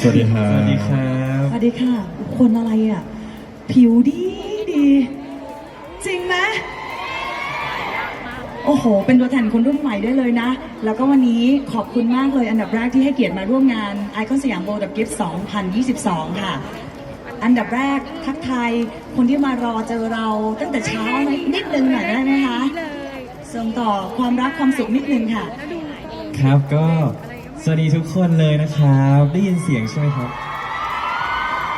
สวัสดีค่ะสวัสดีครับ สวัสดีครับ สวัสดีค่ะ คนอะไรอะ ผิวดีดี จริงไหมโอ้โห เป็นตัวแทนคนรุ่นใหม่ได้เลยนะ แล้วก็วันนี้ขอบคุณมากเลย อันดับแรกที่ให้เกียรติมาร่วมงาน Icon สยามโบดับกิฟต์2022 ค่ะ อันดับแรกทักทายคนที่มารอเจอเราตั้งแต่เช้านิดนึงหน่อยได้ไหมคะส่งต่อความรักความสุขนิดนึงค่ะ ครับก็ สวัสดีทุกคนเลยนะครับ ได้ยินเสียงใช่ไหมครับ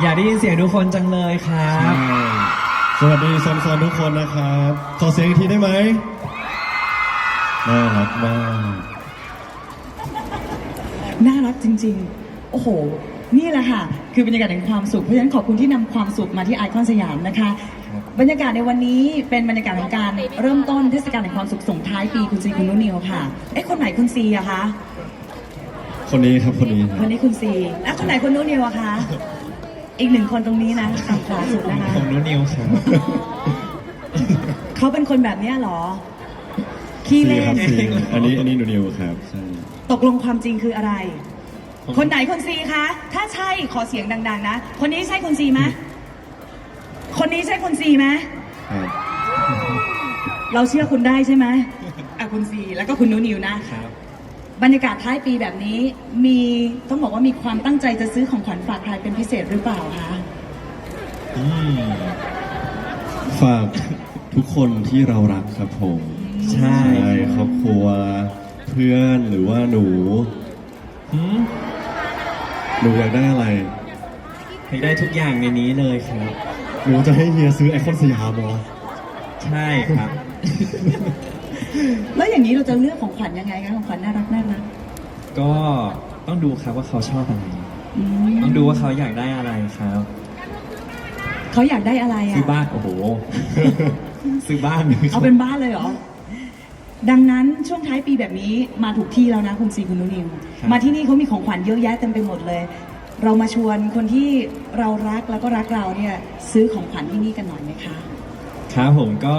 อยากได้ยินเสียงทุกคนจังเลยครับ สวัสดีโซนๆทุกคนนะครับ ขอเสียงอีกทีได้ไหมน่ารักมาก น่ารักจริง ๆ โอ้โห นี่แหละค่ะ คือบรรยากาศแห่งความสุข เพราะฉะนั้นขอบคุณที่นำความสุขมาที่ไอคอนสยามนะคะครับบรรยากาศในวันนี้เป็นบรรยากาศของการเริ่มต้นเทศกาลแห่งความสุขส่งท้ายปีคุณซีคุณนุนิวค่ะ เอ๊ะคนไหนคุณซีอะคะ ค นนี้ครับคนนี้คครันบนี้คุณซีแล้วคนไหนคุณนุนิวอะคะ อีกหนึ่งคนตรงนี้นะฝั่งขวาสุดนะคะผมนุนิวครับเขาเป็นคนแบบเนี้ยเหรอ ขี้ซีเล่ครับนซีอันนี้อันนี้หนูนิวครับใช่ ตกลงความจริงคืออะไรคนไหนคนซีคะ ถ้าใช่ขอเสียงดัง ๆ นะ คนนี้ใช่คนซีไหมคนนี้ใช่คนซีไหมครับเราเชื่อคุณได้ใช่ไหมอะคุณซีแล้วก็คุณนูนิวนะครับ บรรยากาศท้ายปีแบบนี้มีต้องบอกว่ามีความตั้งใจจะซื้อของขวัญฝากใครเป็นพิเศษหรือเปล่าคะอืมฝากทุกคนที่เรารักครับผม ใช่ครอบครัว เพื่อนหรือว่าหนูหืมหนูอยากได้อะไรให้ได้ทุกอย่างในนี้เลยครับ หนูจะให้เฮียซื้อไอคอนสยามเหรอ ใช่ครับ แล้วอย่างนี้เราจะเลือกของขวัญยังไงคะของขวัญน่ารักน่ารักก็ต้องดูครับว่าเขาชอบอะไรอืมต้องดูว่าเขาอยากได้อะไรครับเขาอยากได้อะไรอะ ซื้อบ้านโอ้โห ซื้อบ้านเลยครัเอาบเป็นบ้านเลยเหรอ ดังนั้นช่วงท้ายปีแบบนี้มาถูกที่แล้วนะคุณซีคุณนุนิวครับมาที่นี่เขามีของขวัญเยอะแยะเต็มไปหมดเลย เรามาชวนคนที่เรารักแล้วก็รักเราเนี่ย ซื้อของขวัญที่นี่กันหน่อยไหมคะ ครับผมก็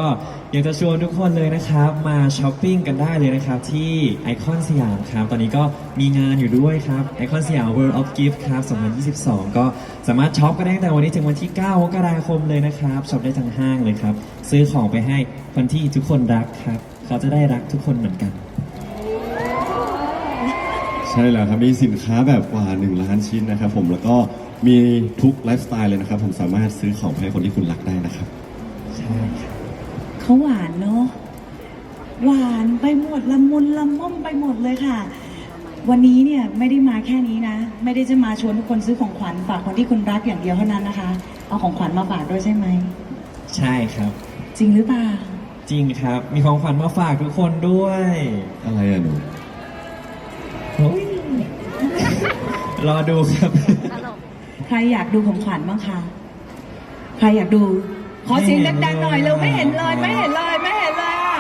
อยากจะชวนทุกคนเลยนะครับ มาช้อปปิ้งกันได้เลยนะครับ ที่ไอคอนสยามครับ ตอนนี้ก็มีงานอยู่ด้วยครับไอคอนสยาม World of Gift ครับ 2022 ก็สามารถช็อปกันได้ตั้งแต่วันนี้ถึงวันที่ 9 มกราคมเลยนะครับช็อปได้ทั้งห้างเลยครับ ซื้อของไปให้คนที่ทุกคนรักครับ เขาจะได้รักทุกคนเหมือนกัน ใช่แล้วครับ มีสินค้าแบบกว่า 1 ล้านชิ้นนะครับผมแล้วก็มีทุกไลฟ์สไตล์เลยนะครับ ผมสามารถซื้อของไปให้คนที่คุณรักได้นะครับ ใช่ครับเขาหวานเนาะหวานไปหมดละมุนละม่อมไปหมดเลยค่ะ วันนี้เนี่ยไม่ได้มาแค่นี้นะ ไม่ได้จะมาชวนทุกคนซื้อของขวัญฝากคนที่คุณรักอย่างเดียวเท่านั้นนะคะ เอาของขวัญมาฝากด้วยใช่ไหมใช่ครับ จริงหรือเปล่าจริงครับ มีของขวัญมาฝากทุกคนด้วยอะไรอะหนูโอ้ยรอดูครับ ใครอยากดูของขวัญบ้างคะใครอยากดู ขอเสียงดังๆหน่อยเร็วไม่เห็นเลยไม่เห็นเลยไม่เห็นเลยอะ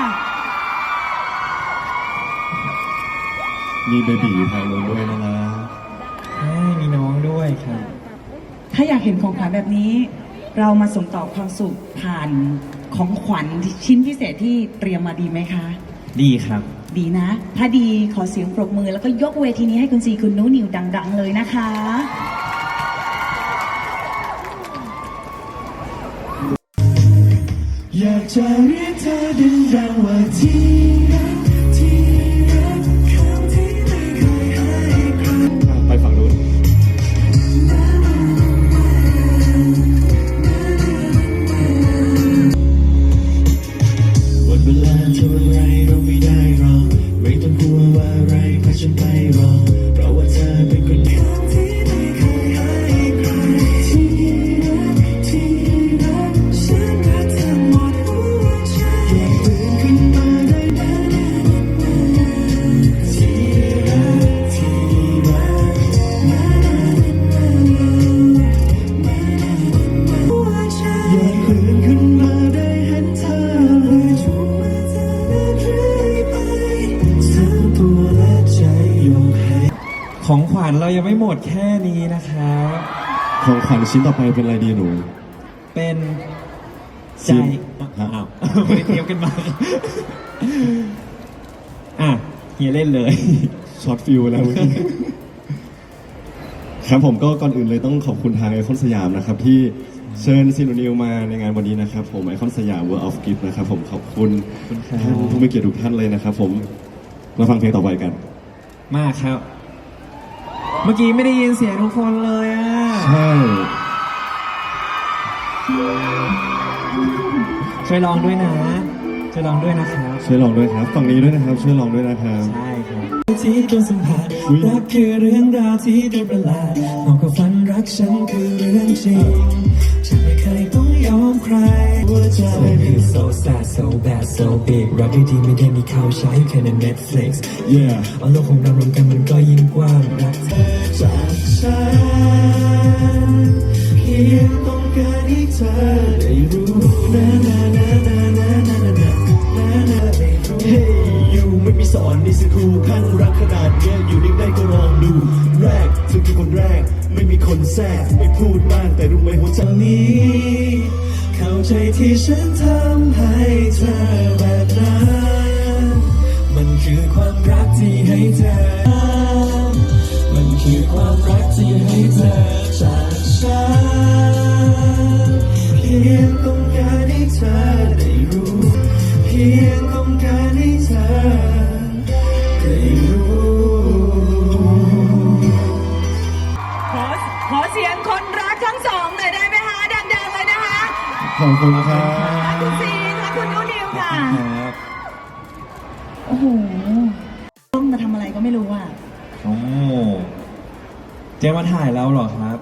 มีเบบีอยู่ทางโน้นด้วยนะครับใช่มีน้องด้วยครับ ถ้าอยากเห็นของขวัญแบบนี้ เรามาส่งต่อความสุขผ่านของขวัญชิ้นพิเศษที่เตรียมมาดีไหมคะ ดีครับ ดีนะ ถ้าดีขอเสียงปรบมือแล้วก็ยกเวทีนี้ให้คุณซีคุณนุนิวดัง ๆ เลยนะคะ อยากจะเญเรายังไม่หมดแค่นี้นะครับ ของขวัญชิ้นต่อไปเป็นอะไรดีหนู เป็นใจซิมอ้าวไม่ได้เตรียมกันมา อะเฮียเล่นเลย ช็อตฟิลแล้วเมื่อกี้ ครับผมก็ก่อนอื่นเลยต้องขอบคุณทางไอคอนสยามนะครับ ที่เชิญซิโนนิวมาในงานวันนี้นะครับผมไอคอนสยาม World of Gift นะครับผมขอบคุณขอบคุณครับ ท่านผู้มีเกียรติทุกท่านเลยนะครับผมมาฟังเพลงต่อไปกัน มากครับ เมื่อกี้ไม่ได้ยินเสียงทุกคนเลยอะใช่ช่วยลองด้วยนะช่วยลองด้วยนะครับช่วยลองด้วยครับฝั่งนี้ด้วยนะครับช่วยลองด้วยนะครับ ใช่ครับที่ตัวสัมผัสอุ๊ยรักคือเรื่องราวที่ดูประหลาดมากกว่าฝันรักฉันคือเรื่องจริงฉันไม่เคย ต้องยอมใครหัวใจ so sad so bad so big รักดีๆไม่ได้มีเขาใช้แค่ใน Netflix yeah เอาโลกของเรารวมกันมันก็ยิ่งกว้างรักเธอจากฉันเพียงต้องการให้เธอได้รู้นะนะนะนะนะนะนะนะนะนะได้รู้ Hey you ไม่มีสอนนี่สิครูขั้นรักขนาดเนี้ยอยู่นิ่งได้ก็ลองดูแรกเธอคือคนแรก ไม่มีคนแทรกไม่พูดมากแต่รู้ไหมหัวใจนี้ ใจที่ฉันทำให้เธอแบบนั้นมัน คุณครัทั้งคุณบซีทั้งคุณนุ่นนิวค่ะ ครับโอ้โหต้องมาทำอะไรก็ไม่รู้อะ โอ้เจมาถ่ายแล้วเหรอครับ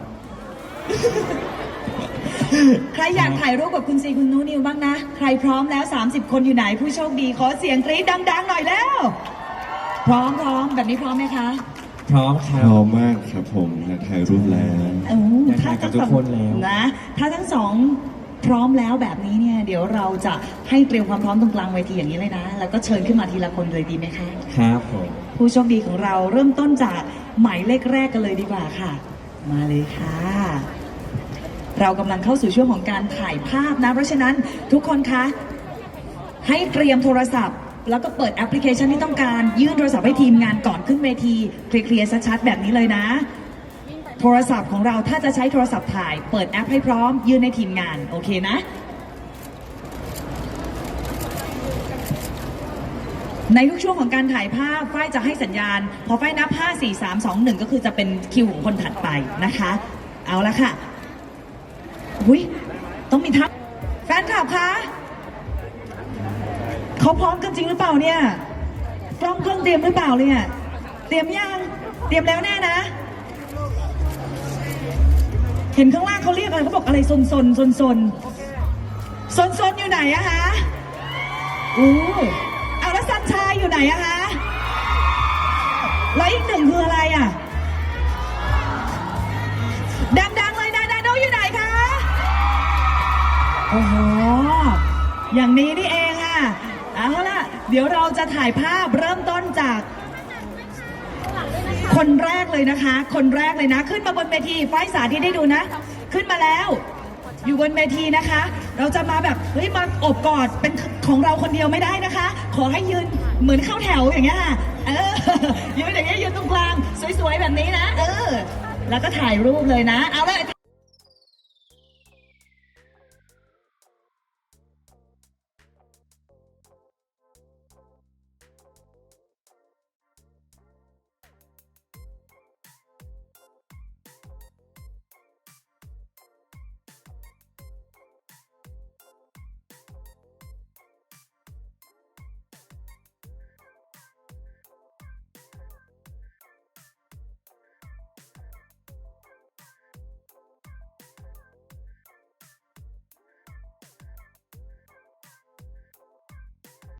ใครอยากถ่ายรูปกับคุณซีคุณนุ่นนิวบ้างนะ ใครพร้อมแล้ว 30 คนอยู่ไหนผู้โชคดี ขอเสียงกรี๊ดดัง ๆ หน่อยแล้ว พร้อมพร้อมแบบนี้พร้อมไหมคะ พร้อมครัพบร้อมมากครับผมอยากถ่ายรูปแล้วโอ้อยากถ่ายกับทุกคนแล้ว นะ ถ้าทั้งสอง พร้อมแล้วแบบนี้เนี่ยเดี๋ยวเราจะให้เตรียมความพร้อมตรงกลางเวทีอย่างนี้เลยนะ แล้วก็เชิญขึ้นมาทีละคนเลยดีไหมคะครับผมผู้โชคดีของเราเริ่มต้นจากหมายเลขแรกกันเลยดีกว่าค่ะ มาเลยค่ะ เรากำลังเข้าสู่ช่วงของการถ่ายภาพนะ เพราะฉะนั้นทุกคนคะให้เตรียมโทรศัพท์ แล้วก็เปิดแอปพลิเคชันที่ต้องการ ยื่นโทรศัพท์ให้ทีมงานก่อนขึ้นเวทีเคลียร์ๆชัดๆแบบนี้เลยนะ โทรศัพท์ของเราถ้าจะใช้โทรศัพท์ถ่าย เปิดแอปให้พร้อม ยื่นให้ทีมงาน โอเคนะ ในทุกช่วงของการถ่ายภาพฝ้ายจะให้สัญญาณ พอฝ้ายนับ 5 4 3 2 1 ก็คือจะเป็นคิวของคนถัดไปนะคะ เอาละค่ะอุ้ยต้องมีทักแฟนคลับคะเขาพร้อมกันจริงหรือเปล่าเนี่ยกล้องเครื่องเตรียมหรือเปล่าเนี่ยเตรียมยังเตรียมแล้วแน่นะ ห็นข้างล่างเขาเรียกอะไรเขาบอกอะไรซนซนซนซนซนซนอยู่ไหนอะคะอู้เอาแล้วซันชายอยู่ไหนอะคะแล้วอีกหนึ่งคืออะไรอะดังๆเลยนะดาโนอยู่ไหนคะโอ้โหอย่างนี้นี่เองอะเอาล่ะเดี๋ยวเราจะถ่ายภาพเริ่มต้นจาก คนแรกเลยนะคะ คนแรกเลยนะ ขึ้นมาบนเวทีไฟสาที่ได้ดูนะ ขึ้นมาแล้ว อยู่บนเวทีนะคะ เราจะมาแบบเฮ้ยมาอบกอดเป็นของเราคนเดียวไม่ได้นะคะ ขอให้ยืนเหมือนเข้าแถวอย่างเงี้ยค่ะเออยืนอย่างเงี้ยยืนตรงกลาง สวยๆแบบนี้นะ เออ แล้วก็ถ่ายรูปเลยนะ เอาเลย